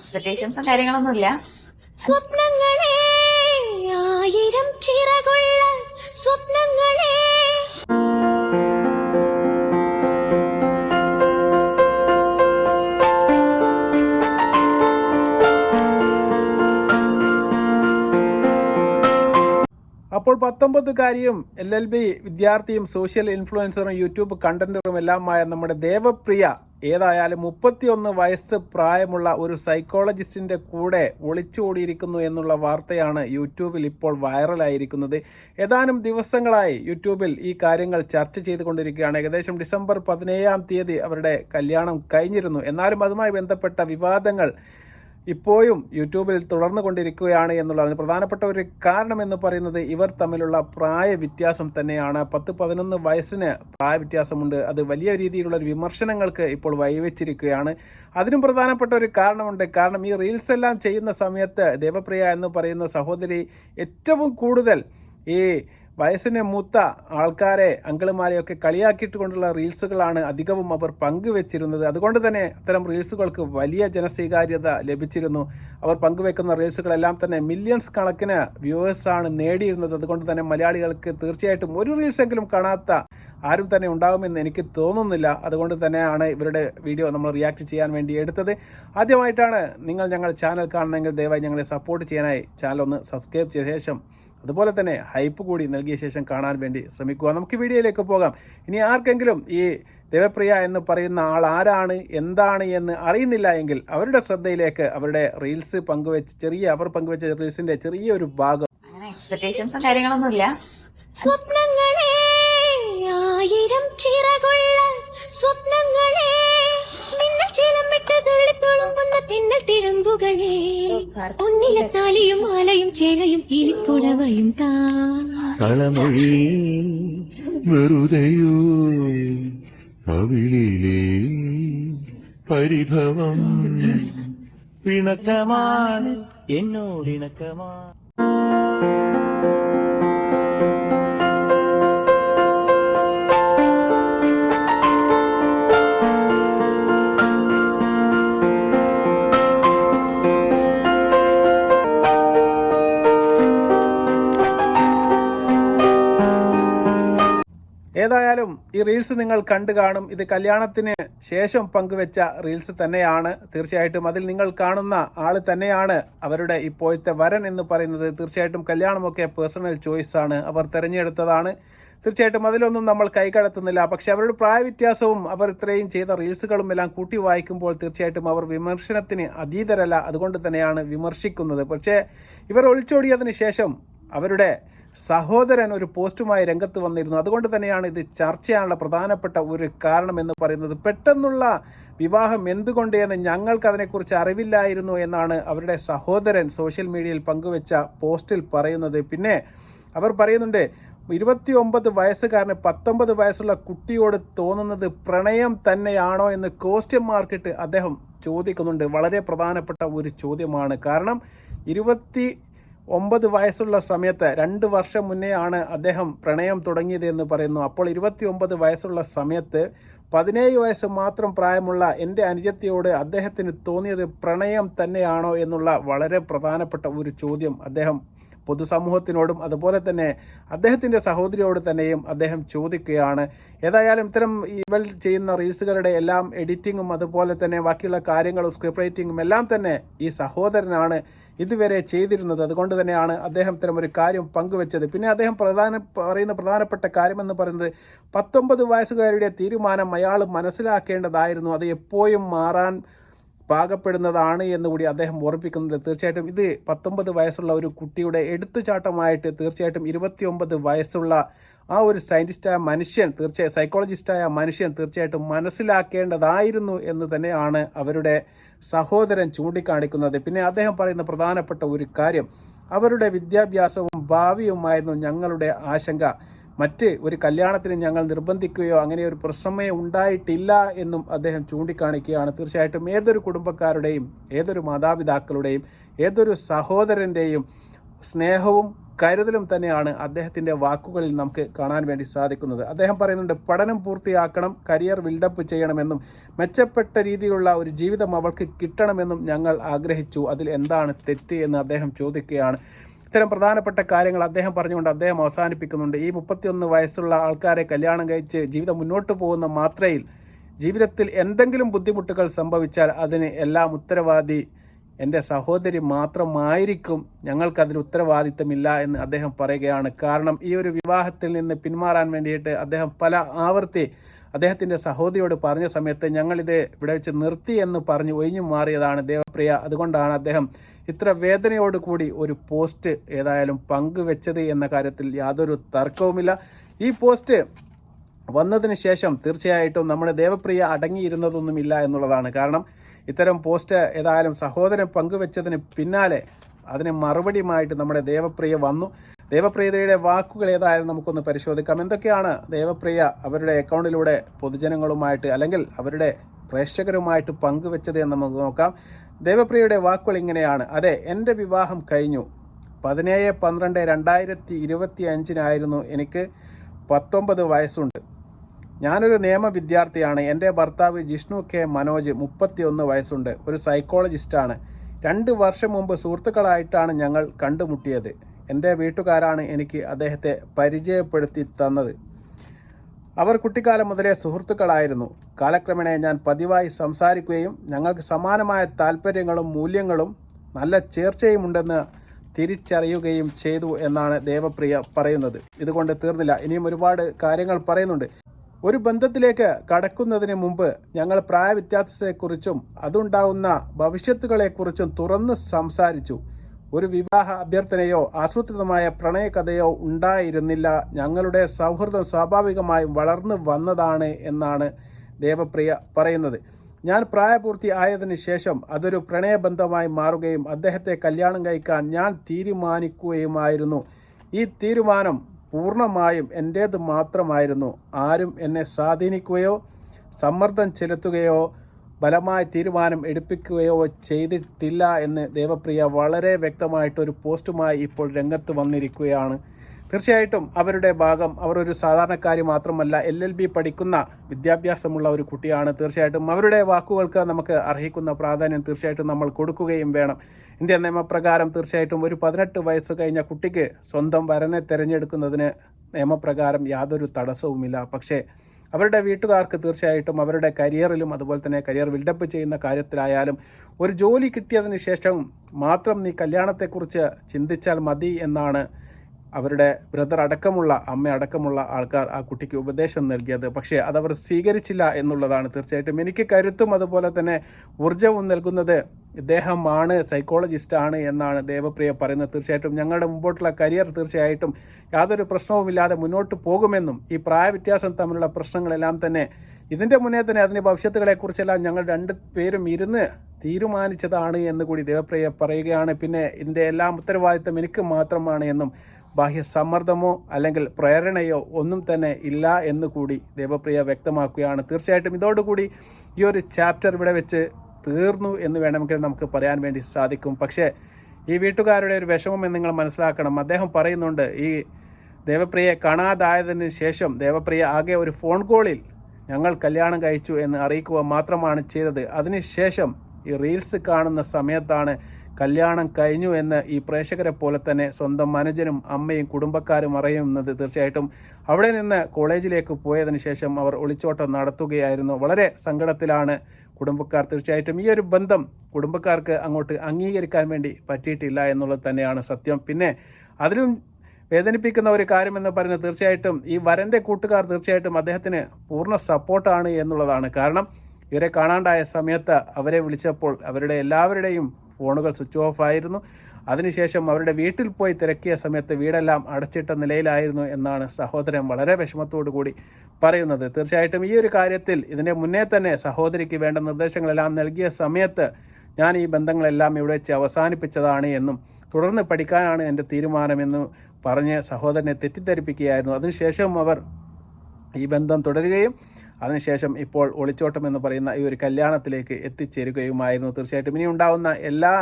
എക്സ്പെക്ടേഷൻസും കാര്യങ്ങളൊന്നുമില്ല സ്വപ്നങ്ങളെ ആയിരം ചിറകുള്ള സ്വപ്നങ്ങളെ. അപ്പോൾ പത്തൊമ്പതുകാരിയും എൽ എൽ ബി വിദ്യാർത്ഥിയും സോഷ്യൽ ഇൻഫ്ലുവൻസറും യൂട്യൂബ് കണ്ടന്ററും എല്ലാമായ നമ്മുടെ ദേവപ്രിയ ഏതായാലും മുപ്പത്തിയൊന്ന് വയസ്സ് പ്രായമുള്ള ഒരു സൈക്കോളജിസ്റ്റിന്റെ കൂടെ ഒളിച്ചോടിയിരിക്കുന്നു എന്നുള്ള വാർത്തയാണ് യൂട്യൂബിൽ ഇപ്പോൾ വൈറലായിരിക്കുന്നത്. ഏതാനും ദിവസങ്ങളായി യൂട്യൂബിൽ ഈ കാര്യങ്ങൾ ചർച്ച ചെയ്തുകൊണ്ടിരിക്കുകയാണ്. ഏകദേശം ഡിസംബർ പതിനേഴാം തീയതി അവരുടെ കല്യാണം കഴിഞ്ഞിരുന്നു. എന്നാലും അതുമായി ബന്ധപ്പെട്ട വിവാദങ്ങൾ ഇപ്പോഴും യൂട്യൂബിൽ തുടർന്നു കൊണ്ടിരിക്കുകയാണ് എന്നുള്ളതിന് പ്രധാനപ്പെട്ട ഒരു കാരണം എന്ന് പറയുന്നത് ഇവർ തമ്മിലുള്ള പ്രായ വ്യത്യാസം തന്നെയാണ്. പത്ത് പതിനൊന്ന് വയസ്സിന് പ്രായ വ്യത്യാസമുണ്ട് അത് വലിയ രീതിയിലുള്ള വിമർശനങ്ങൾക്ക് ഇപ്പോൾ വഴിവെച്ചിരിക്കുകയാണ്. അതിനും പ്രധാനപ്പെട്ട ഒരു കാരണമുണ്ട്. കാരണം ഈ റീൽസ് എല്ലാം ചെയ്യുന്ന സമയത്ത് ദേവപ്രിയ എന്ന് പറയുന്ന സഹോദരി ഏറ്റവും കൂടുതൽ ഈ വയസ്സിന് മൂത്ത ആൾക്കാരെ അങ്കിളുമാരെയൊക്കെ കളിയാക്കിയിട്ട് കൊണ്ടുള്ള റീൽസുകളാണ് അധികവും അവർ പങ്കുവെച്ചിരുന്നത്. അതുകൊണ്ട് തന്നെ അത്തരം റീൽസുകൾക്ക് വലിയ ജനസ്വീകാര്യത ലഭിച്ചിരുന്നു. അവർ പങ്കുവെക്കുന്ന റീൽസുകളെല്ലാം തന്നെ മില്യൺസ് കണക്കിന് വ്യൂവേഴ്സാണ് നേടിയിരുന്നത്. അതുകൊണ്ട് തന്നെ മലയാളികൾക്ക് തീർച്ചയായിട്ടും ഒരു റീൽസെങ്കിലും കാണാത്ത ആരും തന്നെ ഉണ്ടാകുമെന്ന് എനിക്ക് തോന്നുന്നില്ല. അതുകൊണ്ട് തന്നെയാണ് ഇവരുടെ വീഡിയോ നമ്മൾ റിയാക്ട് ചെയ്യാൻ വേണ്ടി എടുത്തത്. ആദ്യമായിട്ടാണ് നിങ്ങൾ ഞങ്ങൾ ചാനൽ കാണുന്നതെങ്കിൽ ദയവായി ഞങ്ങളെ സപ്പോർട്ട് ചെയ്യാനായി ചാനൽ ഒന്ന് സബ്സ്ക്രൈബ് ചെയ്ത ശേഷം അതുപോലെ തന്നെ ഹൈപ്പ് കൂടി നൽകിയ ശേഷം കാണാൻ വേണ്ടി ശ്രമിക്കുക. നമുക്ക് വീഡിയോയിലേക്ക് പോകാം. ഇനി ആർക്കെങ്കിലും ഈ ദേവപ്രിയ എന്ന് പറയുന്ന ആൾ ആരാണ് എന്താണ് എന്ന് അറിയുന്നില്ല എങ്കിൽ അവരുടെ ശ്രദ്ധയിലേക്ക് അവരുടെ റീൽസ് പങ്കുവെച്ച് ചെറിയ അവർ പങ്കുവെച്ച റീൽസിന്റെ ചെറിയൊരു ഭാഗം. എക്സ്പെക്ടേഷൻസും കാര്യങ്ങളൊന്നുമില്ല. സ്വപ്നങ്ങളെ ചിറകുള്ള സ്വപ്നങ്ങളെ നിങ്ങൾ ചിരമിട്ട് തുള്ളിത്തുളുമ്പുന്ന തിന്നൽ തിഴമ്പുകളെ ഉന്നിലെ താലിയും മാലയും ചേലയും ഇരിക്കുഴവയും താ കളമൊഴി വെറുതെയോ കവിളിലെ പരിഭവം പിണക്കമാണ് എന്നോടിണക്കമാണ് ഏതായാലും ഈ റീൽസ് നിങ്ങൾ കണ്ടു കാണും. ഇത് കല്യാണത്തിന് ശേഷം പങ്കുവെച്ച റീൽസ് തന്നെയാണ്. തീർച്ചയായിട്ടും അതിൽ നിങ്ങൾ കാണുന്ന ആൾ തന്നെയാണ് അവരുടെ ഇപ്പോഴത്തെ വരൻ എന്ന് പറയുന്നത്. തീർച്ചയായിട്ടും കല്യാണമൊക്കെ പേഴ്സണൽ ചോയ്സ് ആണ്. അവർ തിരഞ്ഞെടുത്തതാണ്. തീർച്ചയായിട്ടും അതിലൊന്നും നമ്മൾ കൈകടത്തുന്നില്ല. പക്ഷെ അവരുടെ പ്രായവ്യത്യാസവും അവർ ഇത്രയും ചെയ്ത റീൽസുകളും എല്ലാം കൂട്ടി വായിക്കുമ്പോൾ തീർച്ചയായിട്ടും അവർ വിമർശനത്തിന് അതീതരല്ല. അതുകൊണ്ട് തന്നെയാണ് വിമർശിക്കുന്നത്. പക്ഷേ ഇവർ ഒളിച്ചോടിയതിന് ശേഷം അവരുടെ സഹോദരൻ ഒരു പോസ്റ്റുമായി രംഗത്ത് വന്നിരുന്നു. അതുകൊണ്ട് തന്നെയാണ് ഇത് ചർച്ച ചെയ്യാനുള്ള പ്രധാനപ്പെട്ട ഒരു കാരണം എന്ന് പറയുന്നത്. പെട്ടെന്നുള്ള വിവാഹം എന്തുകൊണ്ട് എന്ന് ഞങ്ങൾക്ക് അതിനെക്കുറിച്ച് അറിവില്ലായിരുന്നു എന്നാണ് അവരുടെ സഹോദരൻ സോഷ്യൽ മീഡിയയിൽ പങ്കുവെച്ച പോസ്റ്റിൽ പറയുന്നത്. പിന്നെ അവർ പറയുന്നുണ്ട് ഇരുപത്തി ഒമ്പത് വയസ്സുകാരന് പത്തൊമ്പത് വയസ്സുള്ള കുട്ടിയോട് തോന്നുന്നത് പ്രണയം തന്നെയാണോ? എന്ന് ക്വസ്റ്റ്യൻ മാർക്കിട്ട് അദ്ദേഹം ചോദിക്കുന്നുണ്ട്. വളരെ പ്രധാനപ്പെട്ട ഒരു ചോദ്യമാണ്. കാരണം ഇരുപത്തി ഒമ്പത് വയസ്സുള്ള സമയത്ത് രണ്ട് വർഷം മുന്നേ ആണ് അദ്ദേഹം പ്രണയം തുടങ്ങിയതെന്ന് പറയുന്നു. അപ്പോൾ ഇരുപത്തി ഒമ്പത് വയസ്സുള്ള സമയത്ത് പതിനേഴ് വയസ്സ് മാത്രം പ്രായമുള്ള എന്റെ അനുജത്തിയോട് അദ്ദേഹത്തിന് തോന്നിയത് പ്രണയം തന്നെയാണോ എന്നുള്ള വളരെ പ്രധാനപ്പെട്ട ഒരു ചോദ്യം അദ്ദേഹം പൊതുസമൂഹത്തിനോടും അതുപോലെ തന്നെ അദ്ദേഹത്തിന്റെ സഹോദരിയോട് തന്നെയും അദ്ദേഹം ചോദിക്കുകയാണ്. ഏതായാലും ഇത്തരം ഇവൾ ചെയ്യുന്ന റീൽസുകളുടെ എല്ലാം എഡിറ്റിങ്ങും അതുപോലെ തന്നെ ബാക്കിയുള്ള കാര്യങ്ങളും സ്ക്രിപ്റ്റ് റൈറ്റിങ്ങും എല്ലാം തന്നെ ഈ സഹോദരനാണ് ഇതുവരെ ചെയ്തിരുന്നത് അതുകൊണ്ട് തന്നെയാണ് അദ്ദേഹം ഇത്തരം ഒരു കാര്യം പങ്കുവെച്ചത്. പിന്നെ അദ്ദേഹം പ്രധാന പറയുന്ന പ്രധാനപ്പെട്ട കാര്യമെന്ന് പറയുന്നത് പത്തൊമ്പത് വയസ്സുകാരുടെ തീരുമാനം അയാൾ മനസ്സിലാക്കേണ്ടതായിരുന്നു. അത് എപ്പോഴും മാറാൻ പാകപ്പെടുന്നതാണ് എന്നുകൂടി അദ്ദേഹം ഓർപ്പിക്കുന്നുണ്ട് തീർച്ചയായിട്ടും ഇത് പത്തൊമ്പത് വയസ്സുള്ള ഒരു കുട്ടിയുടെ എടുത്തുചാട്ടമായിട്ട് തീർച്ചയായിട്ടും ഇരുപത്തിയൊമ്പത് വയസ്സുള്ള ആ ഒരു സയന്റിസ്റ്റായ മനുഷ്യൻ തീർച്ചയായും സൈക്കോളജിസ്റ്റായ മനുഷ്യൻ തീർച്ചയായിട്ടും മനസ്സിലാക്കേണ്ടതായിരുന്നു എന്ന് തന്നെയാണ് അവരുടെ സഹോദരൻ ചൂണ്ടിക്കാണിക്കുന്നത്. പിന്നെ അദ്ദേഹം പറയുന്ന പ്രധാനപ്പെട്ട ഒരു കാര്യം അവരുടെ വിദ്യാഭ്യാസവും ഭാവിയുമായിരുന്നു ഞങ്ങളുടെ ആശങ്ക. മറ്റ് ഒരു കല്യാണത്തിന് ഞങ്ങൾ നിർബന്ധിക്കുകയോ അങ്ങനെ ഒരു പ്രശ്നമേ ഉണ്ടായിട്ടില്ല എന്നും അദ്ദേഹം ചൂണ്ടിക്കാണിക്കുകയാണ്. തീർച്ചയായിട്ടും ഏതൊരു കുടുംബക്കാരുടെയും ഏതൊരു മാതാപിതാക്കളുടെയും ഏതൊരു സഹോദരന്റെയും സ്നേഹവും കരുതലും തന്നെയാണ് അദ്ദേഹത്തിന്റെ വാക്കുകളിൽ നമുക്ക് കാണാൻ വേണ്ടി സാധിക്കുന്നത്. അദ്ദേഹം പറയുന്നുണ്ട് പഠനം പൂർത്തിയാക്കണം കരിയർ ബിൽഡപ്പ് ചെയ്യണമെന്നും മെച്ചപ്പെട്ട രീതിയിലുള്ള ഒരു ജീവിതം അവൾക്ക് കിട്ടണമെന്നും ഞങ്ങൾ ആഗ്രഹിച്ചു. അതിൽ എന്താണ് തെറ്റ് എന്ന് അദ്ദേഹം ചോദിക്കുകയാണ്. ഇത്തരം പ്രധാനപ്പെട്ട കാര്യങ്ങൾ അദ്ദേഹം പറഞ്ഞുകൊണ്ട് അദ്ദേഹം അവസാനിപ്പിക്കുന്നുണ്ട്. ഈ മുപ്പത്തിയൊന്ന് വയസ്സുള്ള ആൾക്കാരെ കല്യാണം കഴിച്ച് ജീവിതം മുന്നോട്ട് പോകുന്ന മാത്രയിൽ ജീവിതത്തിൽ എന്തെങ്കിലും ബുദ്ധിമുട്ടുകൾ സംഭവിച്ചാൽ അതിന് എല്ലാം ഉത്തരവാദി എന്റെ സഹോദരി മാത്രമായിരിക്കും ഞങ്ങൾക്കതിൽ ഉത്തരവാദിത്തമില്ല എന്ന് അദ്ദേഹം പറയുകയാണ്. കാരണം ഈ ഒരു വിവാഹത്തിൽ നിന്ന് പിന്മാറാൻ വേണ്ടിയിട്ട് അദ്ദേഹം പല ആവർത്തി അദ്ദേഹത്തിന്റെ സഹോദരിയോട് പറഞ്ഞ സമയത്ത് ഞങ്ങളിത് ഇവിടെ വെച്ച് നിർത്തി എന്ന് പറഞ്ഞ് ഒഴിഞ്ഞു മാറിയതാണ് ദേവപ്രിയ. അതുകൊണ്ടാണ് അദ്ദേഹം ഇത്ര വേദനയോടുകൂടി ഒരു പോസ്റ്റ് ഏതായാലും പങ്കുവെച്ചത് എന്ന കാര്യത്തിൽ യാതൊരു തർക്കവുമില്ല. ഈ പോസ്റ്റ് വന്നതിന് ശേഷം തീർച്ചയായിട്ടും നമ്മുടെ ദേവപ്രിയ അടങ്ങിയിരുന്നതൊന്നുമില്ല എന്നുള്ളതാണ്. കാരണം ഇത്തരം പോസ്റ്റ് ഏതായാലും സഹോദരൻ പങ്കുവെച്ചതിന് പിന്നാലെ അതിന് മറുപടിയുമായിട്ട് നമ്മുടെ ദേവപ്രിയ വന്നു. ദേവപ്രിയതയുടെ വാക്കുകൾ ഏതായാലും നമുക്കൊന്ന് പരിശോധിക്കാം. എന്തൊക്കെയാണ് ദേവപ്രിയ അവരുടെ അക്കൗണ്ടിലൂടെ പൊതുജനങ്ങളുമായിട്ട് അല്ലെങ്കിൽ അവരുടെ പ്രേക്ഷകരുമായിട്ട് പങ്കുവെച്ചത് എന്ന് നമുക്ക് നോക്കാം. ദേവപ്രിയയുടെ വാക്കുകൾ ഇങ്ങനെയാണ്. അതെ എന്റെ വിവാഹം കഴിഞ്ഞു. പതിനേഴ് പന്ത്രണ്ട് രണ്ടായിരത്തി ഇരുപത്തി അഞ്ചിനായിരുന്നു എനിക്ക് പത്തൊമ്പത് വയസ്സുണ്ട്. ഞാനൊരു നിയമ വിദ്യാർത്ഥിയാണ്. എന്റെ ഭർത്താവ് ജിഷ്ണു കെ. മനോജ് മുപ്പത്തിയൊന്ന് വയസ്സുണ്ട്. ഒരു സൈക്കോളജിസ്റ്റാണ്. രണ്ട് വർഷം മുമ്പ് സുഹൃത്തുക്കളായിട്ടാണ് ഞങ്ങൾ കണ്ടുമുട്ടിയത്. എന്റെ വീട്ടുകാരാണ് എനിക്ക് അദ്ദേഹത്തെ പരിചയപ്പെടുത്തി തന്നത്. അവർ കുട്ടിക്കാലം മുതലേ സുഹൃത്തുക്കളായിരുന്നു. കാലക്രമേണ ഞാൻ പതിവായി സംസാരിക്കുകയും ഞങ്ങൾക്ക് സമാനമായ താല്പര്യങ്ങളും മൂല്യങ്ങളും നല്ല ചേർച്ചയുമുണ്ടെന്ന് തിരിച്ചറിയുകയും ചെയ്തു എന്നാണ് ദേവപ്രിയ പറയുന്നത്. ഇതുകൊണ്ട് തീർന്നില്ല. ഇനിയും ഒരുപാട് കാര്യങ്ങൾ പറയുന്നുണ്ട്. ഒരു ബന്ധത്തിലേക്ക് കടക്കുന്നതിന് മുമ്പ് ഞങ്ങൾ പ്രായവ്യത്യാസത്തെക്കുറിച്ചും അതുണ്ടാകുന്ന ഭവിഷ്യത്തുകളെക്കുറിച്ചും തുറന്ന് സംസാരിച്ചു. ഒരു വിവാഹ അഭ്യർത്ഥനയോ ആസൂത്രിതമായ പ്രണയകഥയോ ഉണ്ടായിരുന്നില്ല. ഞങ്ങളുടെ സൗഹൃദം സ്വാഭാവികമായും വളർന്നു വന്നതാണ് എന്നാണ് ദേവപ്രിയ പറയുന്നത്. ഞാൻ പ്രായപൂർത്തി ആയതിനു ശേഷം അതൊരു പ്രണയബന്ധമായി മാറുകയും അദ്ദേഹത്തെ കല്യാണം കഴിക്കാൻ ഞാൻ തീരുമാനിക്കുകയുമായിരുന്നു. ഈ തീരുമാനം പൂർണമായും എന്റേത് മാത്രമായിരുന്നു. ആരും എന്നെ സ്വാധീനിക്കുകയോ സമ്മർദ്ദം ചെലുത്തുകയോ ബലമായ തീരുമാനം എടുപ്പിക്കുകയോ ചെയ്തിട്ടില്ല എന്ന് ദേവപ്രിയ വളരെ വ്യക്തമായിട്ടൊരു പോസ്റ്റുമായി ഇപ്പോൾ രംഗത്ത് വന്നിരിക്കുകയാണ്. തീർച്ചയായിട്ടും അവരുടെ ഭാഗം അവർ ഒരു സാധാരണക്കാരി മാത്രമല്ല എൽ എൽ ബി പഠിക്കുന്ന വിദ്യാഭ്യാസമുള്ള ഒരു കുട്ടിയാണ്. തീർച്ചയായിട്ടും അവരുടെ വാക്കുകൾക്ക് നമുക്ക് അർഹിക്കുന്ന പ്രാധാന്യം തീർച്ചയായിട്ടും നമ്മൾ കൊടുക്കുകയും വേണം. ഇന്ത്യൻ നിയമപ്രകാരം തീർച്ചയായിട്ടും ഒരു പതിനെട്ട് വയസ്സ് കഴിഞ്ഞ കുട്ടിക്ക് സ്വന്തം വരനെ തിരഞ്ഞെടുക്കുന്നതിന് നിയമപ്രകാരം യാതൊരു തടസ്സവുമില്ല. പക്ഷേ അവരുടെ വീട്ടുകാർക്ക് തീർച്ചയായിട്ടും അവരുടെ കരിയറിലും അതുപോലെ തന്നെ കരിയർ ബിൽഡപ്പ് ചെയ്യുന്ന കാര്യത്തിലായാലും ഒരു ജോലി കിട്ടിയതിന് ശേഷം മാത്രം നീ കല്യാണത്തെക്കുറിച്ച് ചിന്തിച്ചാൽ മതി എന്നാണ് അവരുടെ ബ്രദർ അടക്കമുള്ള അമ്മ അടക്കമുള്ള ആൾക്കാർ ആ കുട്ടിക്ക് ഉപദേശം നൽകിയത്. പക്ഷേ അതവർ സ്വീകരിച്ചില്ല എന്നുള്ളതാണ് തീർച്ചയായിട്ടും എനിക്ക് കരുത്തും. അതുപോലെ തന്നെ ഊർജവും നൽകുന്നത് ഇദ്ദേഹമാണ് സൈക്കോളജിസ്റ്റാണ് എന്നാണ് ദേവപ്രിയ പറയുന്നത്. തീർച്ചയായിട്ടും ഞങ്ങളുടെ മുമ്പോട്ടുള്ള കരിയർ തീർച്ചയായിട്ടും യാതൊരു പ്രശ്നവുമില്ലാതെ മുന്നോട്ട് പോകുമെന്നും ഈ പ്രായവ്യത്യാസം തമ്മിലുള്ള പ്രശ്നങ്ങളെല്ലാം തന്നെ ഇതിന്റെ മുന്നേ തന്നെ അതിന്റെ ഭവിഷ്യത്തുകളെക്കുറിച്ചെല്ലാം ഞങ്ങൾ രണ്ട് പേരും ഇരുന്ന് തീരുമാനിച്ചതാണ് എന്ന് കൂടി ദേവപ്രിയ പറയുകയാണ്. പിന്നെ ഇതിന്റെ എല്ലാം ഉത്തരവാദിത്തം എനിക്ക് മാത്രമാണ് എന്നും ബാഹ്യ സമ്മർദ്ദമോ അല്ലെങ്കിൽ പ്രേരണയോ ഒന്നും തന്നെ ഇല്ല എന്ന് കൂടി ദേവപ്രിയ വ്യക്തമാക്കുകയാണ്. തീർച്ചയായിട്ടും ഇതോടുകൂടി ഈ ഒരു ചാപ്റ്റർ ഇവിടെ വെച്ച് തീർന്നു എന്ന് വേണമെങ്കിൽ നമുക്ക് പറയാൻ വേണ്ടി സാധിക്കും. പക്ഷേ ഈ വീട്ടുകാരുടെ ഒരു വിഷമം എന്ന് നിങ്ങൾ മനസ്സിലാക്കണം. അദ്ദേഹം പറയുന്നുണ്ട് ഈ ദേവപ്രിയയെ കാണാതായതിനു ശേഷം ദേവപ്രിയ ആകെ ഒരു ഫോൺ കോളിൽ ഞങ്ങൾ കല്യാണം കഴിച്ചു എന്ന് അറിയിക്കുക മാത്രമാണ് ചെയ്തത്. അതിനുശേഷം ഈ റീൽസ് കാണുന്ന സമയത്താണ് കല്യാണം കഴിഞ്ഞു എന്ന് ഈ പ്രേക്ഷകരെ പോലെ തന്നെ സ്വന്തം മാനേജരും അമ്മയും കുടുംബക്കാരും അറിയുന്നത് തീർച്ചയായിട്ടും അവിടെ നിന്ന് കോളേജിലേക്ക് പോയതിനു ശേഷം അവർ ഒളിച്ചോട്ടം നടത്തുകയായിരുന്നു. വളരെ സങ്കടത്തിലാണ് കുടുംബക്കാർ. തീർച്ചയായിട്ടും ഈ ഒരു ബന്ധം കുടുംബക്കാർക്ക് അങ്ങോട്ട് അംഗീകരിക്കാൻ വേണ്ടി പറ്റിയിട്ടില്ല എന്നുള്ളത് തന്നെയാണ് സത്യം. പിന്നെ അതിലും വേദനിപ്പിക്കുന്ന ഒരു കാര്യമെന്ന് പറയുന്നത് തീർച്ചയായിട്ടും ഈ വരന്റെ കൂട്ടുകാർ തീർച്ചയായിട്ടും അദ്ദേഹത്തിന് പൂർണ സപ്പോർട്ടാണ് എന്നുള്ളതാണ്. കാരണം ഇവരെ കാണാണ്ടായ സമയത്ത് അവരെ വിളിച്ചപ്പോൾ അവരുടെ എല്ലാവരുടെയും ഫോണുകൾ സ്വിച്ച് ഓഫ് ആയിരുന്നു. അതിനുശേഷം അവരുടെ വീട്ടിൽ പോയി തിരക്കിയ സമയത്ത് വീടെല്ലാം അടച്ചിട്ട നിലയിലായിരുന്നു എന്നാണ് സഹോദരൻ വളരെ വിഷമത്തോടു കൂടി പറയുന്നത്. തീർച്ചയായിട്ടും ഈ ഒരു കാര്യത്തിൽ ഇതിനെ മുന്നേ തന്നെ സഹോദരിക്ക് വേണ്ട നിർദ്ദേശങ്ങളെല്ലാം നൽകിയ സമയത്ത് ഞാൻ ഈ ബന്ധങ്ങളെല്ലാം ഇവിടെ വെച്ച് അവസാനിപ്പിച്ചതാണ് എന്നും തുടർന്ന് പഠിക്കാനാണ് എന്റെ തീരുമാനമെന്ന് പറഞ്ഞ് സഹോദരനെ തെറ്റിദ്ധരിപ്പിക്കുകയായിരുന്നു. അതിനുശേഷം അവർ ഈ ബന്ധം തുടരുകയും അതിനുശേഷം ഇപ്പോൾ ഒളിച്ചോട്ടം എന്ന് പറയുന്ന ഈ ഒരു കല്യാണത്തിലേക്ക് എത്തിച്ചേരുകയുമായിരുന്നു തീർച്ചയായിട്ടും. ഇനി ഉണ്ടാവുന്ന എല്ലാ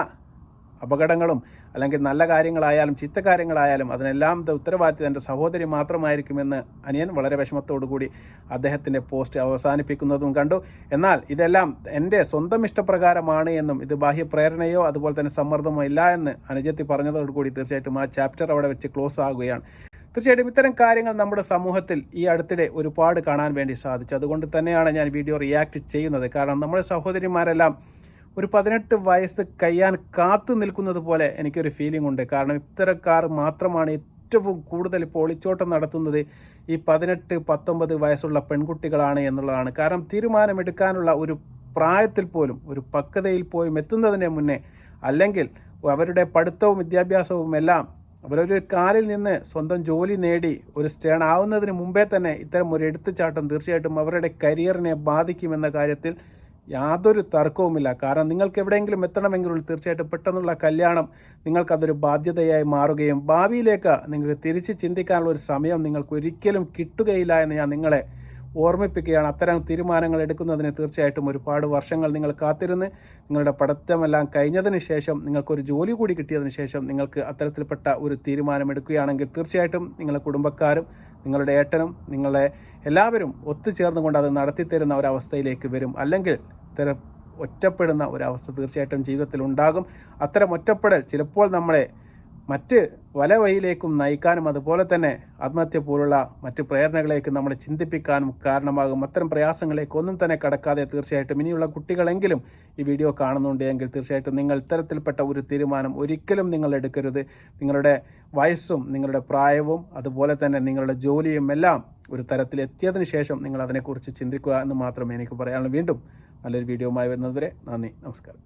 അപകടങ്ങളും അല്ലെങ്കിൽ നല്ല കാര്യങ്ങളായാലും ചിത്തകാര്യങ്ങളായാലും അതിനെല്ലാം ഉത്തരവാദിത്തം എന്റെ സഹോദരി മാത്രമായിരിക്കുമെന്ന് അനിയൻ വളരെ വിഷമത്തോടു കൂടി അദ്ദേഹത്തിന്റെ പോസ്റ്റ് അവസാനിപ്പിക്കുന്നതും കണ്ടു. എന്നാൽ ഇതെല്ലാം എന്റെ സ്വന്തം ഇഷ്ടപ്രകാരമാണ് എന്നും ഇത് ബാഹ്യ പ്രേരണയോ അതുപോലെ തന്നെ സമ്മർദ്ദമോ ഇല്ല എന്ന് അനുജത്തി പറഞ്ഞതോടുകൂടി തീർച്ചയായിട്ടും ആ ചാപ്റ്റർ അവിടെ വെച്ച് ക്ലോസ് ആകുകയാണ്. തീർച്ചയായിട്ടും ഇത്തരം കാര്യങ്ങൾ നമ്മുടെ സമൂഹത്തിൽ ഈ അടുത്തിടെ ഒരുപാട് കാണാൻ വേണ്ടി സാധിച്ചു. അതുകൊണ്ട് തന്നെയാണ് ഞാൻ വീഡിയോ റിയാക്ട് ചെയ്യുന്നത്. കാരണം നമ്മുടെ സഹോദരിമാരെല്ലാം ഒരു പതിനെട്ട് വയസ്സ് കഴിയാൻ കാത്തു നിൽക്കുന്നത് പോലെ എനിക്കൊരു ഫീലിംഗ് ഉണ്ട്. കാരണം ഇത്തരക്കാർ മാത്രമാണ് ഏറ്റവും കൂടുതൽ ഇപ്പോൾ ഒളിച്ചോട്ടം നടത്തുന്നത് ഈ പതിനെട്ട് പത്തൊമ്പത് വയസ്സുള്ള പെൺകുട്ടികളാണ് എന്നുള്ളതാണ്. കാരണം തീരുമാനമെടുക്കാനുള്ള ഒരു പ്രായത്തിൽ പോലും ഒരു പക്വതയിൽ പോലും എത്തുന്നതിന് മുന്നേ അല്ലെങ്കിൽ അവരുടെ പഠിത്തവും വിദ്യാഭ്യാസവും എല്ലാം അവരൊരു കാലിൽ നിന്ന് സ്വന്തം ജോലി നേടി ഒരു സ്റ്റേൺ ആവുന്നതിന് മുമ്പേ തന്നെ ഇത്തരം ഒരു എടുത്തുചാട്ടം തീർച്ചയായിട്ടും അവരുടെ കരിയറിനെ ബാധിക്കുമെന്ന കാര്യത്തിൽ യാതൊരു തർക്കവുമില്ല. കാരണം നിങ്ങൾക്ക് എവിടെയെങ്കിലും എത്തണമെങ്കിൽ തീർച്ചയായിട്ടും പെട്ടെന്നുള്ള കല്യാണം നിങ്ങൾക്കതൊരു ബാധ്യതയായി മാറുകയും ഭാവിയിലേക്ക് നിങ്ങൾക്ക് തിരിച്ച് ചിന്തിക്കാനുള്ള ഒരു സമയം നിങ്ങൾക്ക് ഒരിക്കലും കിട്ടുകയില്ല എന്ന് ഞാൻ നിങ്ങളെ ഓർമ്മിപ്പിക്കുകയാണ്. അത്തരം തീരുമാനങ്ങൾ എടുക്കുന്നതിന് തീർച്ചയായിട്ടും ഒരുപാട് വർഷങ്ങൾ നിങ്ങൾ കാത്തിരുന്ന് നിങ്ങളുടെ പഠിത്തമെല്ലാം കഴിഞ്ഞതിന് ശേഷം നിങ്ങൾക്കൊരു ജോലി കൂടി കിട്ടിയതിന് ശേഷം നിങ്ങൾക്ക് അത്തരത്തിൽപ്പെട്ട ഒരു തീരുമാനമെടുക്കുകയാണെങ്കിൽ തീർച്ചയായിട്ടും നിങ്ങളുടെ കുടുംബക്കാരും നിങ്ങളുടെ ഏട്ടനും നിങ്ങളെ എല്ലാവരും ഒത്തുചേർന്നുകൊണ്ട് അത് നടത്തിത്തരുന്ന ഒരവസ്ഥയിലേക്ക് വരും. അല്ലെങ്കിൽ ഇത്തരം ഒറ്റപ്പെടുന്ന ഒരവസ്ഥ തീർച്ചയായിട്ടും ജീവിതത്തിൽ ഉണ്ടാകും. അത്തരം ഒറ്റപ്പെടൽ ചിലപ്പോൾ നമ്മളെ മറ്റ് വല വഴിയിലേക്കും നയിക്കാനും അതുപോലെ തന്നെ ആത്മഹത്യ പോലുള്ള മറ്റ് പ്രേരണകളിലേക്ക് നമ്മളെ ചിന്തിപ്പിക്കാനും കാരണമാകും. അത്തരം പ്രയാസങ്ങളിലേക്ക് ഒന്നും തന്നെ കടക്കാതെ തീർച്ചയായിട്ടും ഇനിയുള്ള കുട്ടികളെങ്കിലും ഈ വീഡിയോ കാണുന്നുണ്ടെങ്കിൽ തീർച്ചയായിട്ടും നിങ്ങൾ ഇത്തരത്തിൽപ്പെട്ട ഒരു തീരുമാനം ഒരിക്കലും നിങ്ങൾ എടുക്കരുത്. നിങ്ങളുടെ വയസ്സും നിങ്ങളുടെ പ്രായവും അതുപോലെ തന്നെ നിങ്ങളുടെ ജോലിയും എല്ലാം ഒരു തരത്തിൽ എത്തിയതിനു ശേഷം നിങ്ങൾ അതിനെക്കുറിച്ച് ചിന്തിക്കുക എന്ന് മാത്രമേ എനിക്ക് പറയാനുള്ളൂ. വീണ്ടും നല്ലൊരു വീഡിയോയുമായി വരുന്നതുവരെ നന്ദി നമസ്കാരം.